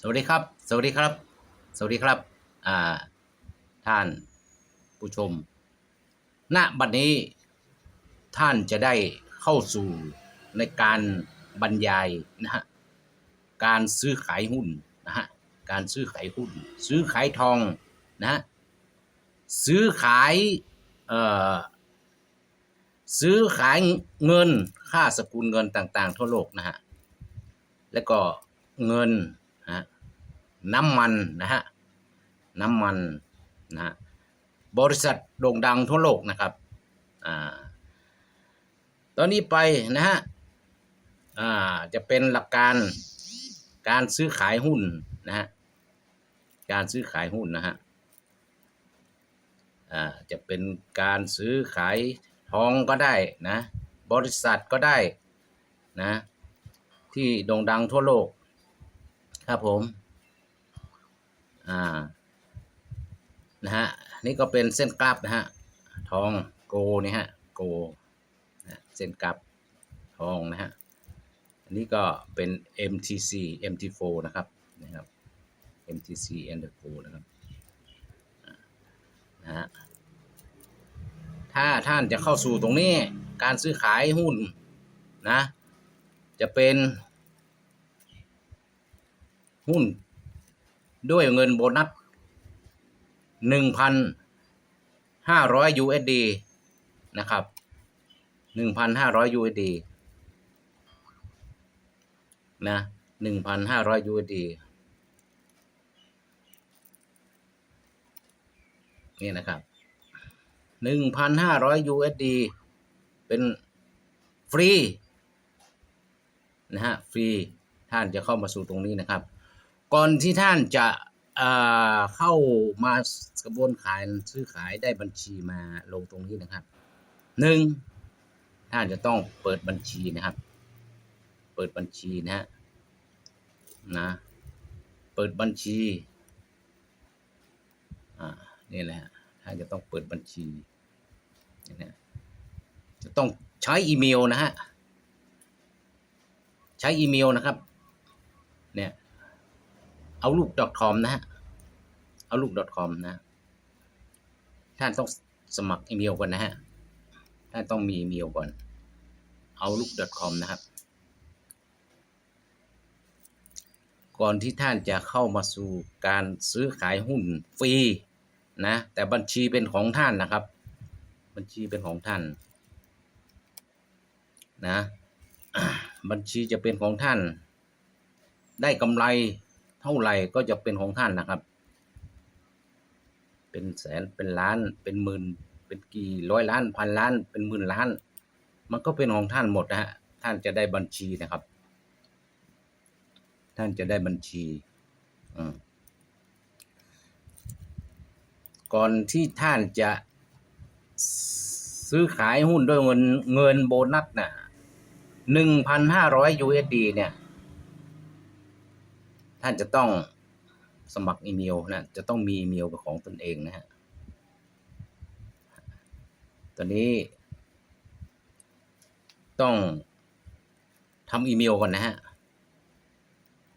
สวัสดีครับ สวัสดีครับ สวัสดีครับอ่าท่านผู้ชม ณ บัดนี้ท่านจะได้เข้าสู่ในการบรรยายนะฮะ การซื้อขายหุ้นนะฮะ การซื้อขายหุ้น ซื้อขายทองนะฮะ ซื้อขายเอ่อซื้อขายเงินค่าสกุลเงินต่าง ๆ ทั่วโลกนะฮะ แล้วก็เงิน น้ำมันนะฮะน้ำมันนะฮะบริษัทโด่งดังทั่วโลกนะครับอ่าตอนนี้ไปนะฮะอ่าจะเป็นหลักการการซื้อขายหุ้นนะฮะการซื้อขายหุ้นนะฮะอ่าจะเป็นการซื้อขายทองก็ได้นะ บริษัทก็ได้นะ ที่โด่งดังทั่วโลก ครับผม อ่านะฮะนี่ก็เป็นเส้นกราฟนะฮะทองโกนี่ฮะโกนะเส้นกราฟทองนะฮะอันนี้ก็เป็น MTC MT4 นะครับนะครับ MTC MT4 นะครับนะฮะถ้าท่านจะเข้าสู่ตรงนี้การซื้อขายหุ้นนะจะเป็นหุ้น ด้วยเงินโบนัสหนึ่งพันห้าร้อย USD นะครับหนึ่งพันห้าร้อย USD นะหนึ่งพันห้าร้อย USD นี่นะครับหนึ่งพันห้าร้อย USD เป็นฟรีนะฮะฟรีท่านจะเข้ามาสู่ตรงนี้นะครับ ก่อนที่ท่านจะเข้ามากระบวนการซื้อขายได้บัญชีมาลงตรงนี้นะครับหนึ่งท่านจะต้องเปิดบัญชีนะครับ เปิดบัญชีนะฮะนะ เปิดบัญชีอ่านี่แหละฮะท่านจะต้องเปิดบัญชีนะจะต้องใช้อีเมลนะฮะใช้อีเมลนะครับ เนี่ย เอาลูก .com นะฮะ เอาลูก .com นะ ท่านต้องสมัครอีเมลก่อนนะฮะ ท่านต้องมีอีเมลก่อน เอาลูก .com นะครับ ก่อนที่ท่านจะเข้ามาสู่การซื้อขายหุ้นฟรีนะ แต่บัญชีเป็นของท่านนะครับ บัญชีเป็นของท่านนะ บัญชีจะเป็นของท่าน ได้กำไร ท่าไหร่ก็จะเป็นของท่านนะครับ เป็นแสนเป็นล้านเป็นหมื่น เป็นกี่ร้อยล้านพันล้าน เป็นหมื่นล้าน มันก็เป็นของท่านหมดนะฮะท่านจะได้บัญชีนะครับ ท่านจะได้บัญชีก่อนที่ท่านจะซื้อขายหุ้นด้วยเงินเงินโบนัสน่ะหนึ่งพันห้าร้อย USD เนี่ย ท่านจะต้องสมัครอีเมลนะจะต้องมีอีเมลเป็นของตนเองนะฮะตอนนี้ ต้องทำอีเมลก่อนนะฮะ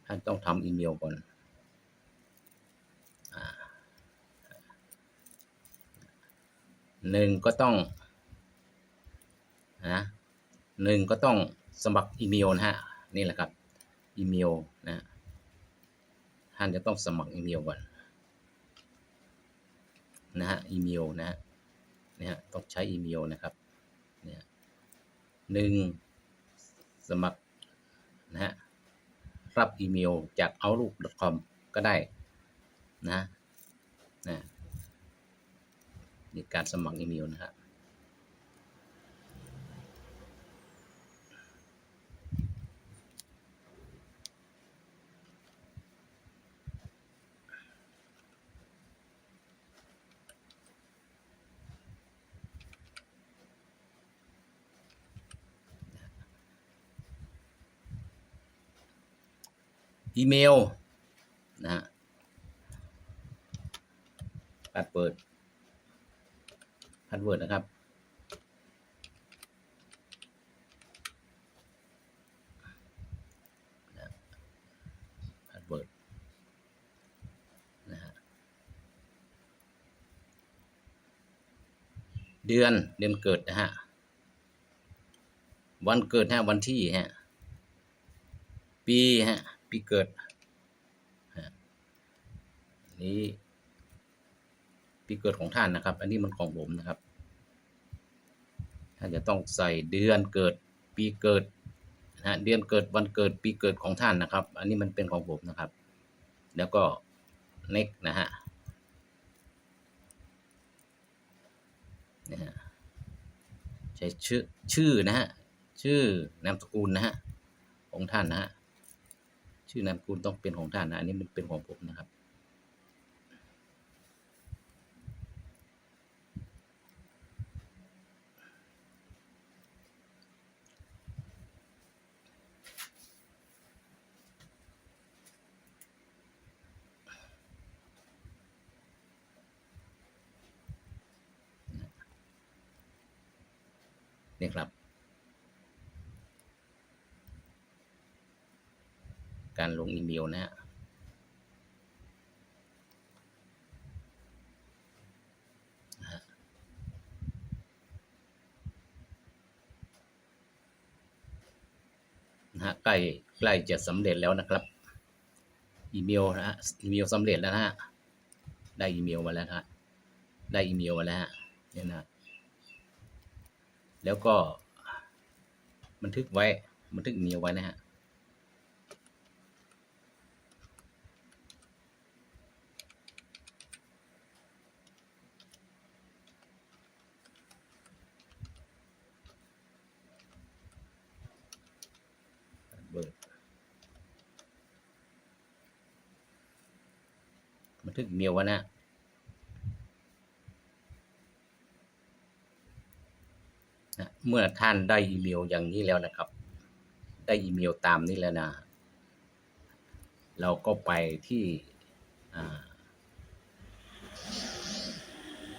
ท่านต้องทำอีเมลก่อนอหนึ่งก็ต้องนะหนึ่งก็ต้องสมัครอีเมลนะฮะนี่แหละครับ อีเมลนะ ท่านจะต้องสมัครอีเมลก่อนนะฮะอีเมลนะฮะเนี่ยฮะต้องใช้อีเมลนะครับเนี่ยหนึ่งสมัครนะฮะรับอีเมลจาก outlook.com ก็ได้นะนะนี่การสมัครอีเมลนะครับ อีเมลนะพาสเวิร์ดพาสเวิร์ดนะครับ พาสเวินะฮะ เดือน เดือนเกิดนะฮะ วันเกิดฮะ วันที่ฮะ ปีฮะ ปีเกิดอันนี้ปีเกิดของท่านนะครับ อันนี้มันของผมนะครับ ท่านจะต้องใส่เดือนเกิดปีเกิดนะฮะเดือนเกิดวันเกิดปีเกิดของท่านนะครับ อันนี้มันเป็นของผมนะครับ แล้วก็ next นะฮะนะฮะใช้ชื่อชื่อนะฮะชื่อนามสกุลนะฮะของท่านนะฮะ ชื่อนามสกุลต้องเป็นของท่านนะอันนี้มันเป็นของผมนะครับ เนี่ยครับ การลงอีเมลนะฮะนะฮะใกล้ใกล้จะสำเร็จแล้วนะครับ อีเมลนะฮะอีเมลสำเร็จแล้วนะฮะได้อีเมลมาแล้วฮะได้อีเมลมาแล้วฮะเนี่ยนะแล้วก็บันทึกไว้บันทึกอีเมลไว้นะฮะ เบิดบัน ทึกเมลไว้นะนะเมื่อท่านได้อีเมลอย่างนี้แล้วนะครับ ได้อีเมลตามนี้แล้วนะ เราก็ไปที่อ่า